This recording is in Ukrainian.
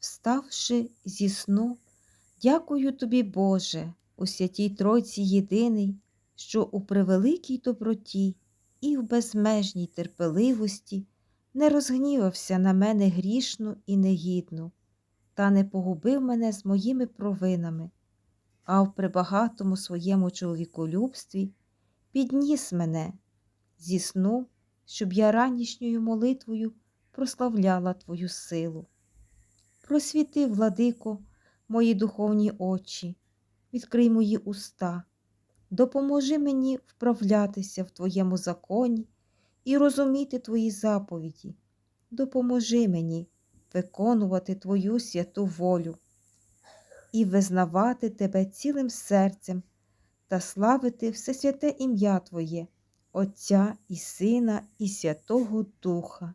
вставши зі сну, дякую тобі, Боже, у святій Тройці єдиний, що у превеликій доброті і в безмежній терпеливості не розгнівався на мене грішну і негідну, та не погубив мене з моїми провинами, а в прибагатому своєму чоловіколюбстві підніс мене зі сну, щоб я ранішньою молитвою прославляла Твою силу. Просвіти, владико, мої духовні очі, відкрий мої уста, допоможи мені вправлятися в Твоєму законі і розуміти Твої заповіді. Допоможи мені виконувати Твою святу волю і визнавати Тебе цілим серцем та славити Всесвяте ім'я Твоє, Отця і Сина, і Святого Духа,